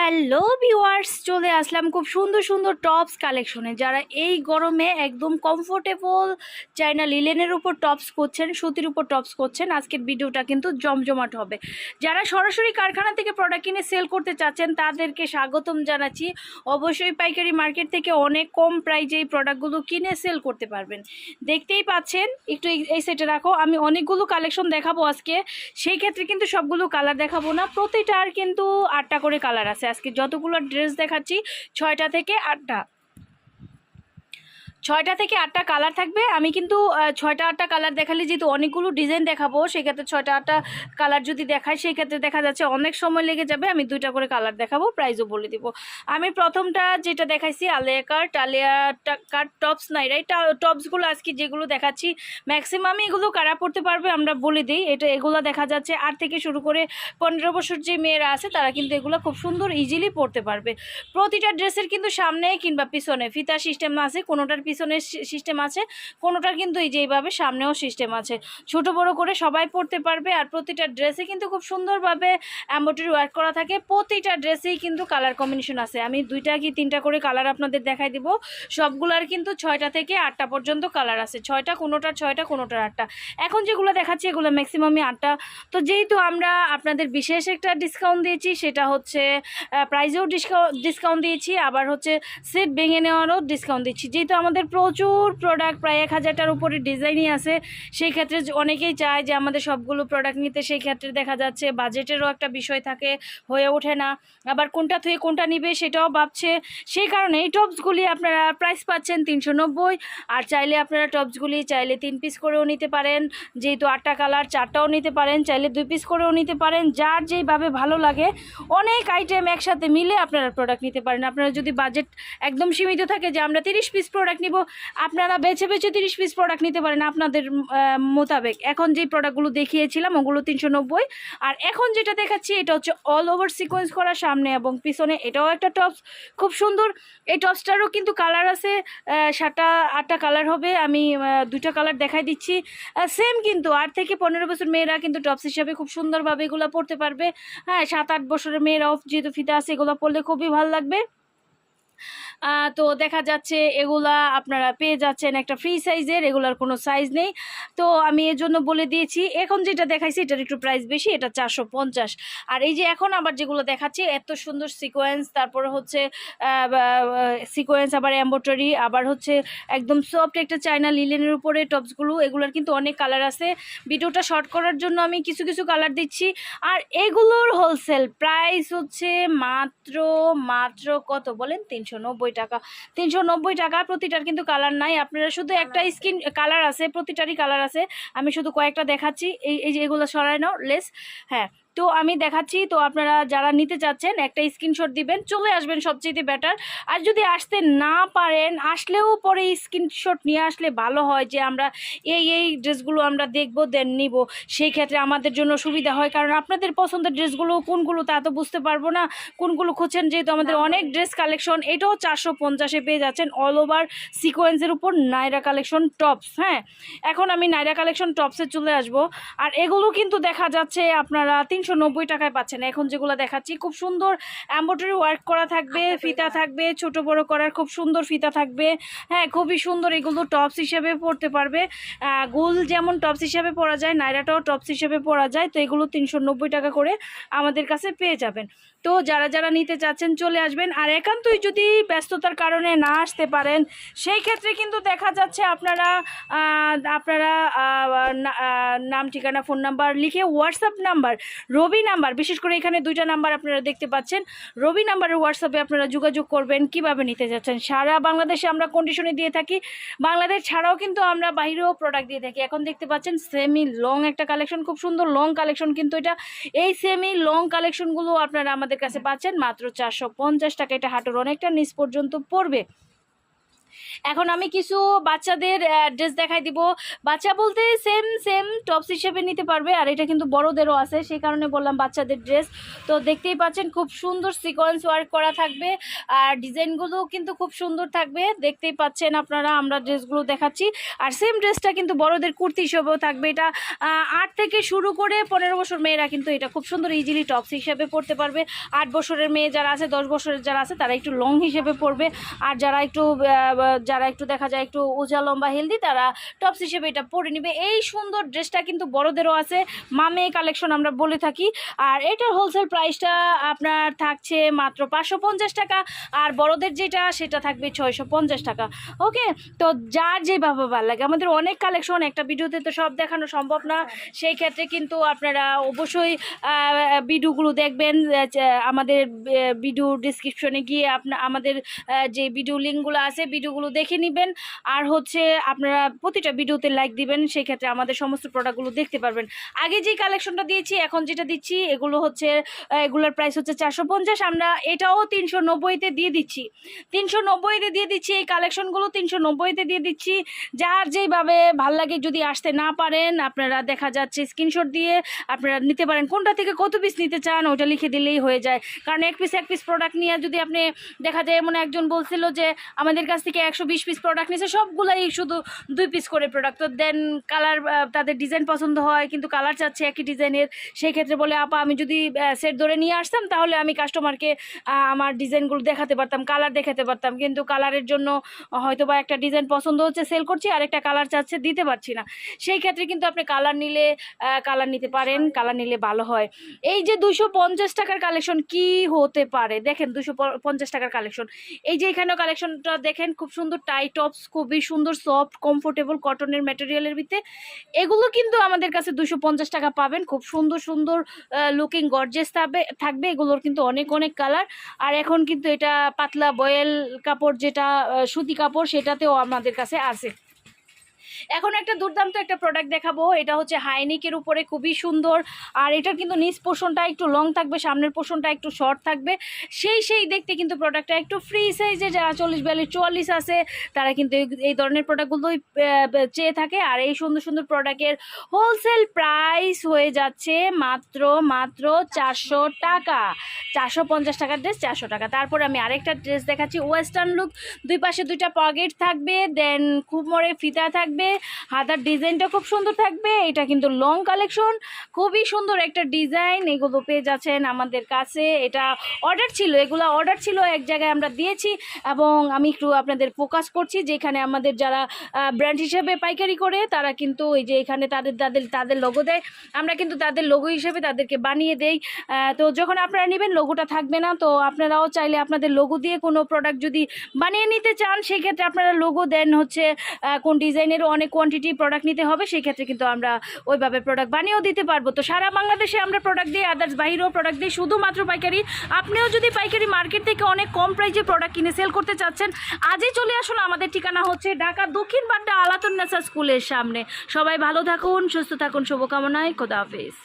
Hello viewers চলে আসলাম খুব সুন্দর সুন্দর টপস কালেকশনে যারা এই গরমে একদম কমফোর্টেবল চাইনা লিলেনের উপর টপস করছেন, সুতির উপর টপস করছেন, আজকের ভিডিওটা কিন্তু জমজমাট হবে। যারা সরাসরি কারখানা থেকে প্রোডাক্ট কিনে সেল করতে চাচ্ছেন, তাদেরকে স্বাগতম জানাচ্ছি। অবশ্যই পাইকারি মার্কেট থেকে অনেক কম প্রাইজে এই প্রোডাক্টগুলো কিনে সেল করতে পারবেন। দেখতেই পাচ্ছেন, একটু এই সেটে রাখো, আমি অনেকগুলো কালেকশন দেখাবো আজকে। সেই ক্ষেত্রে কিন্তু সবগুলো কালার দেখাবো না, প্রতিটার কিন্তু আটটা করে কালার আছে। আজকে যতগুলো ড্রেস দেখাচ্ছি ছয়টা থেকে আটটা। ছয়টা থেকে আটটা কালার থাকবে। আমি কিন্তু ছয়টা আটটা কালার দেখালে যেহেতু অনেকগুলো ডিজাইন দেখাবো, সেক্ষেত্রে ছয়টা আটটা কালার যদি দেখাই সেই ক্ষেত্রে দেখা যাচ্ছে অনেক সময় লেগে যাবে, আমি দুইটা করে কালার দেখাবো প্রাইজও বলে দিব। আমি প্রথমটা যেটা দেখাইছি Aleya cart Aleya cart tops নাই রাইট টপসগুলো আজকে যেগুলো দেখাচ্ছি ম্যাক্সিমামই এগুলো কারা পড়তে পারবে আমরা বলে দিই। এটা, এগুলো দেখা যাচ্ছে আট থেকে শুরু করে পনেরো বছর যে মেয়েরা আছে, তারা কিন্তু এগুলো খুব সুন্দর ইজিলি পড়তে পারবে। প্রতিটা ড্রেসের কিন্তু সামনে কিংবা পিছনে, ফিতা সিস্টেম আছে, কোনোটার পিছনে সিস্টেম আছে কোনোটার কিন্তু এই যে এইভাবে সামনেও সিস্টেম আছে। ছোট বড় করে সবাই পড়তে পারবে আর প্রতিটা ড্রেসে কিন্তু খুব সুন্দরভাবে এম্ব্রয়ডারি ওয়ার্ক করা থাকে। প্রতিটা ড্রেসেই কিন্তু কালার কম্বিনেশন আছে। আমি দুইটা কি তিনটা করে কালার আপনাদের দেখাই দিব। সবগুলার কিন্তু ছয়টা থেকে আটটা পর্যন্ত কালার আছে। ছয়টা কোনোটার ছয়টা কোনোটার আটটা। এখন যেগুলো দেখাচ্ছি, এগুলো ম্যাক্সিমামই আটটা। তো যেহেতু আমরা আপনাদের বিশেষ একটা ডিসকাউন্ট দিয়েছি, সেটা হচ্ছে প্রাইজেও ডিসকাউন্ট ডিসকাউন্ট দিয়েছি, আবার হচ্ছে সেট ভেঙে নেওয়ারও ডিসকাউন্ট দিচ্ছি। যেহেতু আমাদের প্রচুর প্রোডাক্ট প্রায় এক হাজারটার উপরে ডিজাইনই আছে। সেই ক্ষেত্রে অনেকেই চায় যে আমাদের সবগুলো প্রোডাক্ট নিতে, সেই ক্ষেত্রে দেখা যাচ্ছে বাজেটেরও একটা বিষয় থাকে, হয়ে ওঠে না। আবার কোনটা থেকে কোনটা নিবে সেটাও ভাবছে। সেই কারণে এই টপসগুলি আপনারা প্রাইস পাচ্ছেন তিনশো নব্বই, আর চাইলে আপনারা টপসগুলি চাইলে তিন পিস করেও নিতে পারেন। যেহেতু আটটা কালার চারটাও নিতে পারেন, চাইলে দুই পিস করেও নিতে পারেন। যার যেইভাবে ভালো লাগে, অনেক আইটেম একসাথে মিলে আপনারা প্রোডাক্ট নিতে পারেন। আপনারা যদি বাজেট একদম সীমিত থাকে যে আমরা তিরিশ পিস প্রোডাক্ট নিব আপনারা বেছে বেছে তিরিশ পিস প্রোডাক্ট নিতে পারেন আপনাদের মোতাবেক। এখন যে প্রোডাক্টগুলো দেখিয়েছিলাম, ওগুলো তিনশো নব্বই। আর এখন যেটা দেখাচ্ছি, এটা হচ্ছে অল ওভার সিকোয়েন্স করা সামনে এবং পিছনে। এটাও একটা টপস খুব সুন্দর। এই টপসটারও কিন্তু কালার আছে। সাতটা, আটটা কালার হবে। আমি দুইটা কালার দেখাই দিচ্ছি। সেম কিন্তু, আট থেকে পনেরো বছর মেয়েরা কিন্তু টপস হিসাবে খুব সুন্দরভাবে এগুলো পড়তে পারবে। হ্যাঁ সাত, আট বছরের মেয়েরাও যেহেতু ফিতা আছে, এগুলো পরলে খুবই ভালো লাগবে। তো দেখা যাচ্ছে এগুলা আপনারা পেয়ে যাচ্ছেন একটা ফ্রি সাইজের এগুলার কোনো সাইজ নেই। তো আমি এর জন্য বলে দিয়েছি, এখন যেটা দেখাইছি এটার একটু প্রাইস বেশি, এটা চারশো পঞ্চাশ। আর এই যে এখন আবার যেগুলো দেখাচ্ছি, এত সুন্দর সিকোয়েন্স তারপরে হচ্ছে সিকোয়েন্স আবার এম্বোটারি আবার হচ্ছে একদম সফট একটা চায়না লিলেনের উপরে টপসগুলো এগুলোর কিন্তু অনেক কালার আছে। ভিডিওটা শর্ট করার জন্য আমি কিছু কিছু কালার দিচ্ছি। আর এগুলোর হোলসেল প্রাইস হচ্ছে মাত্র মাত্র কত বলেন? তিনশো নব্বই টাকা। তিনশো নব্বই টাকা প্রতিটার কিন্তু কালার নাই। আপনারা শুধু একটা স্কিন কালার আছে প্রতিটারই কালার আছে। আমি শুধু কয়েকটা দেখাচ্ছি। এই এই যে এগুলো নাও লেস হ্যাঁ তো আমি দেখাচ্ছি তো আপনারা যারা নিতে চাচ্ছেন একটা স্ক্রিনশট দিবেন চলে আসবেন সবচেয়ে বেটার আর যদি আসতে না পারেন আসলেও পরে স্ক্রিনশট নিয়ে আসলে ভালো হয় যে আমরা এই এই ড্রেসগুলো আমরা দেখব দেন নিব। সেই ক্ষেত্রে আমাদের জন্য সুবিধা হয় কারণ আপনাদের পছন্দের ড্রেসগুলো কোনগুলো তা তো বুঝতে পারব না। কোনগুলো খুঁজছেন যেহেতু আমাদের অনেক ড্রেস কালেকশন এটাও চারশো পঞ্চাশে পেয়ে যাচ্ছেন অল ওভার সিকোয়েন্সের উপর নাইরা কালেকশন টপস হ্যাঁ? এখন আমি নাইরা কালেকশন টপসে চলে আসব। আর এগুলো কিন্তু দেখা যাচ্ছে আপনারা তিনশো নব্বই টাকায় পাচ্ছেন। এখন যেগুলো দেখাচ্ছি খুব সুন্দর এম্ব্রয়ডারি ওয়ার্ক করা থাকবে ফিতা থাকবে ছোট বড় করার খুব সুন্দর ফিতা থাকবে। হ্যাঁ খুবই সুন্দর এগুলো টপস হিসেবে পরতে পারবে। গুল যেমন টপস হিসেবে পরা যায় নাইরাটাও টপস হিসেবে পরা যায় তো এগুলো তিনশো নব্বই টাকা করে আমাদের কাছে পেয়ে যাবেন। তো যারা যারা নিতে চাচ্ছেন চলে আসবেন আর একান্তই যদি ব্যস্ততার কারণে না আসতে পারেন সেই ক্ষেত্রে কিন্তু দেখা যাচ্ছে আপনারা আপনারা নাম ঠিকানা ফোন নাম্বার লিখে হোয়াটসঅ্যাপ নাম্বার রবি নাম্বার, বিশেষ করে এখানে দুইটা নাম্বার আপনারা দেখতে পাচ্ছেন। রবি নাম্বারের হোয়াটসঅ্যাপে আপনারা যোগাযোগ করবেন, কীভাবে নিতে যাচ্ছেন? সারা বাংলাদেশে আমরা কন্ডিশনে দিয়ে থাকি। বাংলাদেশ ছাড়াও কিন্তু আমরা বাইরেও প্রোডাক্ট দিয়ে থাকি। এখন দেখতে পাচ্ছেন সেমি লং একটা কালেকশন খুব সুন্দর লং কালেকশন কিন্তু এটা। এই সেমি লং কালেকশনগুলো আপনারা আমাদের কাছে পাচ্ছেন, মাত্র চারশো পঞ্চাশ টাকা। এটা হাঁটুর অনেকটা নিচ পর্যন্ত পড়বে। এখন আমি কিছু বাচ্চাদের ড্রেস দেখাই দিব। বাচ্চা বলতে সেম সেম টপস হিসেবে নিতে পারবে, আর এটা কিন্তু বড়দেরও আছে, সেই কারণে বললাম বাচ্চাদের ড্রেস তো দেখতেই পাচ্ছেন খুব সুন্দর সিকোয়েন্স ওয়ার্ক করা থাকবে, আর ডিজাইনগুলো কিন্তু খুব সুন্দর থাকবে। দেখতেই পাচ্ছেন আপনারা, আমরা ড্রেসগুলো দেখাচ্ছি। আর সেম ড্রেসটা কিন্তু বড়দের কুর্তি হিসেবেও থাকবে। এটা আট থেকে শুরু করে পনেরো বছর মেয়েরা কিন্তু এটা খুব সুন্দর ইজিলি টপস হিসেবে পরতে পারবে। আট বছরের মেয়ে যারা আছে, দশ বছরের যারা আছে, তারা একটু লং হিসেবে পরবে। আর যারা একটু যারা একটু দেখা যায় একটু উজা লম্বা হেলদি তারা টপস হিসেবে এটা পরে নিবে। এই সুন্দর ড্রেসটা কিন্তু বড়দেরও আছে মামে কালেকশন আমরা বলে থাকি। আর এটার হোলসেল প্রাইসটা আপনার থাকছে মাত্র পাঁচশো পঞ্চাশ টাকা, আর বড়দের যেটা সেটা থাকবে ছয়শো পঞ্চাশ টাকা। ওকে তো যার যেভাবে ভালো লাগে। আমাদের অনেক কালেকশন একটা ভিডিওতে তো সব দেখানো সম্ভব না। সেই ক্ষেত্রে কিন্তু আপনারা অবশ্যই ভিডিওগুলো দেখবেন। আমাদের ভিডিও ডিসক্রিপশনে গিয়ে আপনা, আমাদের যে ভিডিও লিঙ্কগুলো আছে ভিডিওগুলো দেখে নেবেন। আর হচ্ছে আপনারা প্রতিটা ভিডিওতে লাইক দিবেন সেই ক্ষেত্রে আমাদের সমস্ত প্রোডাক্টগুলো দেখতে পারবেন। আগে যে কালেকশনটা দিয়েছি, এখন যেটা দিচ্ছি, এগুলো হচ্ছে এগুলোর প্রাইস হচ্ছে চারশো পঞ্চাশ, আমরা এটাও তিনশো নব্বইতে দিয়ে দিচ্ছি। তিনশো নব্বইতে দিয়ে দিচ্ছি, এই কালেকশনগুলো তিনশো নব্বইতে দিয়ে দিচ্ছি। যার যেইভাবে ভালো লাগে, যদি আসতে না পারেন, আপনারা দেখা যাচ্ছে স্ক্রিনশট দিয়ে আপনারা নিতে পারেন। কোনটা থেকে কত পিস নিতে চান ওটা লিখে দিলেই হয়ে যায়। কারণ এক পিস এক পিস প্রোডাক্ট নিয়ে যদি আপনি দেখা যায়, এমন একজন বলছিল যে, আমাদের কাছ থেকে একশো বিশ পিস প্রোডাক্ট নিয়েছে সবগুলাই শুধু দুই পিস করে প্রোডাক্ট তো দেন কালার তাদের ডিজাইন পছন্দ হয়, কিন্তু কালার চাচ্ছে একই ডিজাইনের সেই ক্ষেত্রে বলে, আপা, আমি যদি সেট ধরে নিয়ে আসতাম, তাহলে আমি কাস্টমারকে আমার ডিজাইনগুলো দেখাতে পারতাম কালার দেখাতে পারতাম। কিন্তু কালারের জন্য হয়তো বা একটা ডিজাইন পছন্দ হচ্ছে সেল করছি, আর একটা কালার চাচ্ছে, দিতে পারছি না। সেই ক্ষেত্রে কিন্তু আপনি কালার নিলে কালার নিতে পারেন কালার নিলে ভালো হয়। এই যে দুশো পঞ্চাশ টাকার কালেকশন কি হতে পারে? দেখেন দুশো পঞ্চাশ টাকার কালেকশন এই যে এখানেও কালেকশনটা দেখেন, খুব সুন্দর টাই টপস খুবই সুন্দর সফট কমফোর্টেবল কটনের ম্যাটেরিয়ালের ভিতরে। এগুলো কিন্তু আমাদের কাছে দুশো টাকা পাবেন। খুব সুন্দর সুন্দর লুকিং গর্জেস থাকবে থাকবে। এগুলোর কিন্তু অনেক অনেক কালার আর এখন কিন্তু এটা পাতলা বয়েল কাপড় যেটা সুতি কাপড়, সেটাতেও আমাদের কাছে আছে। এখন একটা দুর্দান্ত একটা প্রোডাক্ট দেখাবো। এটা হচ্ছে হাইনিকের উপরে, খুবই সুন্দর। আর এটার কিন্তু নিচ পোর্শনটা একটু লং থাকবে, সামনের পোর্শনটা একটু শর্ট থাকবে। সেই সেই দেখতে কিন্তু প্রোডাক্টটা একটু ফ্রি সাইজে যারা চল্লিশ বিয়াল্লিশ, চুয়াল্লিশ আছে, তারা কিন্তু এই- এই ধরনের প্রোডাক্টগুলোই চেয়ে থাকে। আর এই সুন্দর সুন্দর প্রোডাক্টের হোলসেল প্রাইস হয়ে যাচ্ছে মাত্র মাত্র চারশো টাকা। চারশো পঞ্চাশ টাকার ড্রেস চারশো টাকা। তারপরে আমি আরেকটা ড্রেস দেখাচ্ছি ওয়েস্টার্ন লুক দুই পাশে দুইটা পকেট থাকবে দেন খুব মরে ফিতা থাকবে হাতার ডিজাইনটা খুব সুন্দর থাকবে। এটা কিন্তু লং কালেকশন খুবই সুন্দর একটা ডিজাইন। এগুলো পেয়ে যাচ্ছেন আমাদের কাছে। এটা অর্ডার ছিল। এগুলো অর্ডার ছিল, এক জায়গায় আমরা দিয়েছি এবং আমি একটু আপনাদের ফোকাস করছি যেখানে আমাদের যারা ব্র্যান্ড হিসেবে পাইকারি করে, তারা কিন্তু এই যে এখানে তাদের তাদের তাদের লোগো দেয়। আমরা কিন্তু তাদের লোগো হিসেবে তাদেরকে বানিয়ে দেই। তো যখন আপনারা নেবেন লোগোটা থাকবে না। তো আপনারাও চাইলে আপনাদের লোগো দিয়ে কোনো প্রোডাক্ট যদি বানিয়ে নিতে চান, সেক্ষেত্রে আপনারা লোগো দেন হচ্ছে কোন ডিজাইনেরও অনেক কোয়ান্টিটি প্রোডাক্ট নিতে হবে সেই ক্ষেত্রে কিন্তু আমরা ওইভাবে প্রোডাক্ট বানিয়েও দিতে পারব। তো সারা বাংলাদেশে আমরা প্রোডাক্ট দিই আদার্স বাহিরেও প্রোডাক্ট দিই, শুধুমাত্র পাইকারি। আপনিও যদি পাইকারি মার্কেট থেকে অনেক কম প্রাইসে প্রোডাক্ট কিনে সেল করতে চাচ্ছেন, আজই চলে আসুন, আমাদের ঠিকানা হচ্ছে ঢাকা দক্ষিণ বাড্ডা আলাতুন্নাসা স্কুলের সামনে। সবাই ভালো থাকুন, সুস্থ থাকুন, শুভকামনায়, খোদা হাফেজ।